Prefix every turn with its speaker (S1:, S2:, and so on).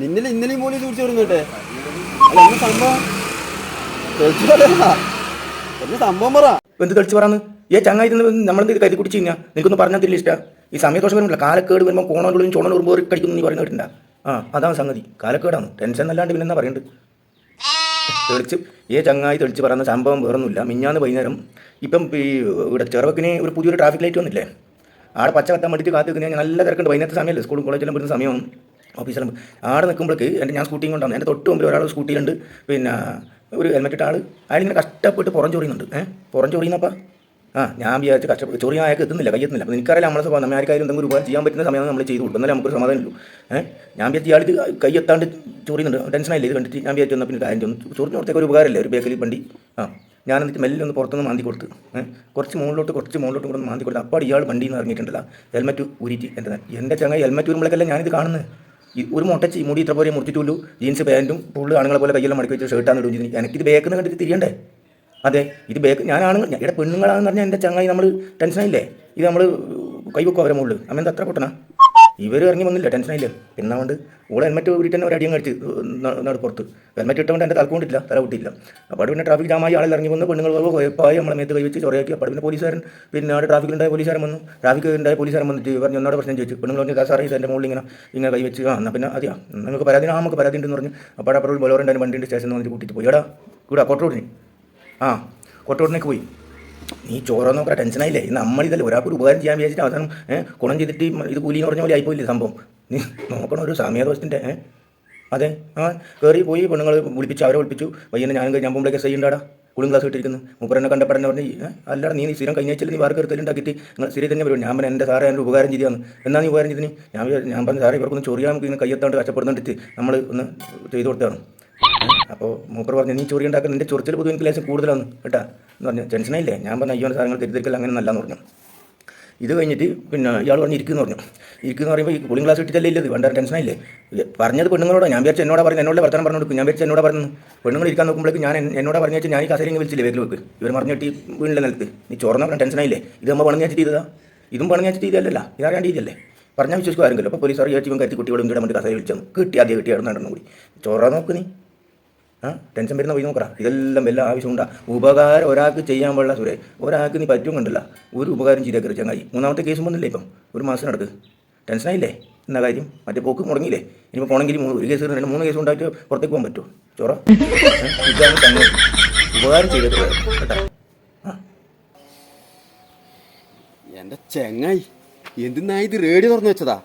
S1: നിന്നിൽ ഇന്നലെയും മോളി സൂക്ഷിച്ചു വരുന്നോട്ടെ അല്ല ഒന്ന് സംഭവം? തെളിച്ച് സംഭവം പറ?
S2: എന്ത് തെളിച്ച് പറയാന്ന് ഏ ചങ്ങായി നമ്മളെന്ത് കരുതി കുടിച്ച് കഴിഞ്ഞാൽ നിനക്കൊന്നും പറഞ്ഞാൽ തിരില്ല ഇഷ്ടം? ഈ സമയദോഷം വരുമ്പോൾ കാലക്കേട് വരുമ്പോൾ കോണോടും ചോണോട് വരുമ്പോൾ കഴിക്കുന്നു നീ പറയുന്ന കേട്ടിട്ടുണ്ടാ ആ അതാണ് സംഗതി. കാലക്കേടാണ്. ടെൻഷൻ അല്ലാണ്ട് പിന്നെ എന്താ പറയണ്ട്? തെളിച്ച് ഏ ചങ്ങായി തെളിച്ച് പറയുന്ന സംഭവം വേറൊന്നുമില്ല. മിഞ്ഞാന്ന് വൈകുന്നേരം ഇപ്പം ഈ ഇവിടെ ചെറുവക്കിന് ഒരു പുതിയൊരു ട്രാഫിക് ലൈറ്റ് വന്നില്ലേ? ആടെ പച്ച കത്താൻ വേണ്ടിയിട്ട് കാത്തു നിൽക്കുന്ന ഞാൻ നല്ല തിരക്കുണ്ട്. വൈകുന്നേരത്തെ സമയമല്ലേ? സ്കൂളും കോളേജിലും വരുന്ന സമയം. ഓഫീസിലും ആടെ നിൽക്കുമ്പോഴേക്ക് എന്റെ ഞാൻ സ്കൂട്ടിയും കൊണ്ടാണ്. എന്റെ തൊട്ട് മുമ്പിൽ ഒരാൾ സ്കൂട്ടിയിലുണ്ട്. പിന്നെ ഒരു ഹെൽമെറ്റ് ഇട്ട ആൾ അയാളിങ്ങനെ കഷ്ടപ്പെട്ട് പുറം ചൊറിയുന്നുണ്ട്. ഏഹ് പുറം ചൊറിയുന്നപ്പോൾ ആ ഞാൻ വിചാരിച്ച് കഷ്ടപ്പെട്ട് ചൊറിയാൻ അയാൾക്ക് എത്തുന്നില്ല കയ്യെത്തുന്നില്ല അപ്പോൾ എനിക്കറിയാം നമ്മളെ സ്വഭാവം. നമ്മൾ ആർക്കായാലും എന്തെങ്കിലും ഒരുപാട് ചെയ്യാൻ പറ്റുന്ന സമയം നമ്മൾ ചെയ്തു കൊടുക്കും എന്നാലും നമുക്ക് സമാധാനമുള്ളൂ ഏഹ് ഞാൻ വിചാരിച്ച് ഇയാൾ കൈ കയ്യെത്താണ്ട് ചൊറിയുന്നുണ്ട്. ടെൻഷനായില്ല? ഇത് കണ്ടിട്ട് ഞാൻ വിചാരിച്ചു എന്നാൽ പിന്നെ കാര്യം ചെന്നു ചൊറിഞ്ഞ് കൊടുത്തേക്ക് ഒരു ഉപകാരമില്ലേ? ഒരു ബേക്കറി വണ്ടി ആ. ഞാൻ എന്നിട്ട് മെല്ലെ ഒന്ന് പുറത്തുനിന്ന് മാന്തി കൊടുത്ത് കുറച്ച് മുകളിലോട്ട് കുറച്ച് മുകളിലോട്ട് കൂടെ മാന്തി കൊടുത്ത് അപ്പോൾ ഇയാൾ വണ്ടിയിൽ നിന്ന് ഇറങ്ങിയിട്ടുണ്ടല്ല ഹെൽമെറ്റ് ഊരിയിട്ട് എന്റെ എന്റെ ചങ്ങ ഹെൽമെറ്റ് ഊരുമ്പോഴേക്കല്ല ഞാനിത് കാണുന്നത്? ഈ ഒരു മുട്ടച്ച് മുടി ഇത്ര പോലെ മുറിച്ചിട്ടുള്ളൂ ജീൻസ് പാന്റും പുള്ളി ആണുങ്ങളെ പോലെ കയ്യെല്ലാം മടക്കി വെച്ച് ഷർട്ടാണ് ഇടും ചെയ്തിന് എനിക്കിത് ബേക്കെന്ന് കണ്ടിട്ട് തിരിയണ്ടേ? അതെ ഇത് ബേക്ക് ഞാനാണ് ഇവിടെ പെണ്ണുങ്ങളാണെന്ന് പറഞ്ഞാൽ എന്റെ ചങ്ങായി നമ്മൾ ടെൻഷനായില്ലേ ഇത് നമ്മൾ കൈവെക്കും അവരെ മുകളിൽ അമ്മ എന്താ അത്ര പൊട്ടണ ഇവർ ഇറങ്ങി വന്നില്ല ടെൻഷനില്ല പിന്നെ കൊണ്ട് ഓളെ ഹെൽമെറ്റ് വീട്ടിൽ തന്നെ ഒരു അടിയും കഴിച്ച് നാട് പുറത്ത്. ഹെൽമെറ്റ് ഇട്ടുകൊണ്ട് എന്റെ തലക്കൊണ്ടില്ല തല വിട്ടില്ല അപ്പോൾ പിന്നെ ട്രാഫിക് ജാം ആയി ആളെ ഇറങ്ങി വന്ന് പെണ്ണുങ്ങൾ കുഴപ്പമായി നമ്മളെ മേത്ത് കൈ വെച്ച് ചൊറയാക്കി. അപ്പോൾ പിന്നെ പോലീസുകാരൻ പിന്നെ അവിടെ ട്രാഫിക്കിലുണ്ടായ പോലീസുകാരൻ വന്നു. ട്രാഫിക് ഉണ്ടായ പോലീസുകാരൻ വന്നിട്ട് പറഞ്ഞു ഒന്നോട് പ്രശ്നം? ചോദിച്ചു. പെണ്ണുങ്ങൾ പറഞ്ഞു സാറേ ഇത് എന്റെ മുകളിൽ ഇങ്ങനെ ഇങ്ങനെ കൈ വെച്ച് ആ എന്നാൽ പിന്നെ അതെയാ നിങ്ങൾക്ക് പരാതി ആ നമുക്ക് പരാതി ഉണ്ടെന്ന് പറഞ്ഞു. അപ്പോൾ അപ്പോൾ ബോലോറിന്റെ വണ്ടിന്റെ സ്റ്റേഷനിൽ വന്നിട്ട് കൂട്ടിയിട്ട് പോയി. എടാ കൂടാ കോട്ടോടിന്. ആ കോട്ടോടിനേക്ക് പോയി. നീ ചോറ നോക്കാൻ ടെൻഷനായില്ലേ നമ്മളിതല്ലേ ഒരാൾക്ക് ഒരു ഉപകാരം ചെയ്യാൻ വിചാരിച്ചിട്ട് അവസാനം ഗുണം ചെയ്തിട്ട് ഇത് കൂലി എന്ന് പറഞ്ഞ പോലെ ആയിപ്പോയില്ലേ സംഭവം? നീ നോക്കണം ഒരു സമയദോഷത്തിന്റെ അതെ ആ കയറി പോയി പെണ്ണുങ്ങൾ വിളിപ്പിച്ചു അവരെ വിളിപ്പിച്ചു. പയ്യനെ ഞാനും ഞാൻ പോകുമ്പോഴേക്ക് ചെയ്യണ്ടാടാ? കൂളിംഗ് ക്ലാസ് ഇട്ടിരിക്കുന്നു. മൂപ്പരെന്നെ കണ്ടപ്പെടന്നെ പറഞ്ഞ് അല്ലാതെ നീ സ്ഥിരം കഴിഞ്ഞ നീ വാർക്ക് എടുത്തിട്ടുണ്ടാക്കിയിട്ട് നിങ്ങൾ സ്ഥിരം തന്നെ വരും ഞാൻ എന്റെ സാറേ എന്റെ ഉപകാരം ചെയ്താണ് എന്നാ നീ ഉപകാരം ചെയ്തിന് ഞാൻ ഞാൻ പറഞ്ഞു സാറേ ഇവർക്കൊന്ന് ചൊറിയാൻ കയ്യെത്താണ്ട് കഷ്ടപ്പെടുന്നിട്ട് നമ്മൾ ഒന്ന് ചെയ്തു കൊടുത്തതാണ്. അപ്പോൾ മൂപ്പർ പറഞ്ഞു നീ ചൊറി ഉണ്ടാക്കുന്ന നിന്റെ ചൊറിച്ചിൽ പൊതുവെ എനിക്ക് ലേശം കൂടുതലാണ് കേട്ടാ? എന്ന് പറഞ്ഞു ടെൻഷനായില്ലേ? ഞാൻ പറഞ്ഞു അയ്യോ സാധനങ്ങൾ തിരുത്തിരിക്കൽ അങ്ങനെ നല്ലതെന്ന് പറഞ്ഞു. ഇത് കഴിഞ്ഞിട്ട് പിന്നെ ഇയാൾ പറഞ്ഞ് ഇരിക്കുന്നു പറഞ്ഞു. ഇരിക്കുന്നു പറയുമ്പോൾ ഈ കൂളിംഗ് ക്ലാസ് ഇട്ടിട്ടല്ലേ ഇല്ലത്? വേണ്ട ടെൻഷനായില്ലേ? പറഞ്ഞത് പെണ്ണുങ്ങളോട്. ഞാൻ വിചാരിച്ചു എന്നോട് പറഞ്ഞു എന്നോട് വർത്തമാനം പറഞ്ഞു കൊടുക്കും. ഞാൻ വിചാരിച്ചു എന്നോട് പറഞ്ഞു പെണ്ണുങ്ങൾ ഇരിക്കാൻ നോക്കുമ്പോഴേക്ക് ഞാൻ എന്നോട് പറഞ്ഞു വെച്ചാൽ ഞാൻ ഈ കസേരങ്ങ് വിളിച്ചില്ലേ വേഗം വെക്ക് ഇവർ മറിഞ്ഞിട്ട് വീണില്ല നിലത്ത്. നീ ചോർന്ന പറഞ്ഞ ടെൻഷനായില്ലേ? ഇത് നമ്മൾ പണിഞ്ഞ വെച്ചിട്ട് ചെയ്തതാ? ഇതും പണിഞ്ഞ വെച്ചിട്ട് ചെയ്തല്ലല്ല ഇതറിയാണ്ട് ഇതല്ലേ പറഞ്ഞാൽ വിശ്വസിക്കുമായിരുന്നല്ലോ അപ്പോൾ പോലീസ് അറിയാൻ കരുത്തി കുട്ടിയോട് ഇവിടെ മറ്റേ കസേര വിളിച്ചു. കിട്ടി ആദ്യം കിട്ടി നടന്നു കൂടി ചോറ നോക്ക് നീ. ടെൻഷൻ വരുന്ന പോയി നോക്കടാ. ഇതെല്ലാം എല്ലാം ആവശ്യമുണ്ടാ. ഉപകാരം ഒരാൾക്ക് ചെയ്യാൻ പാടില്ല സുരേ. ഒരാൾക്ക് നീ പറ്റും കണ്ടില്ല. ഒരു ഉപകാരം ചെയ്തേക്കറി ചങ്ങായി. മൂന്നാമത്തെ കേസും വന്നില്ലേ ഇപ്പം? ഒരു മാസം നടക്ക്. ടെൻഷനായില്ലേ എന്നാ കാര്യം? മറ്റേ പോക്ക് മുടങ്ങിയില്ലേ? ഇനിയിപ്പോൾ പോണെങ്കിൽ മൂന്ന് ഒരു കേസ് രണ്ട് മൂന്ന് കേസ് ഉണ്ടായിട്ട് പുറത്തേക്ക് പോകാൻ പറ്റുമോ? ചോറ? ഇതാണ് ചങ്ങായി ഉപകാരം ചെയ്തത് കേട്ടാ?
S1: എന്റെ ചെങ്ങായി എന്തിനാ ഇത് റേഡിയോ തുറന്നു വെച്ചതാ?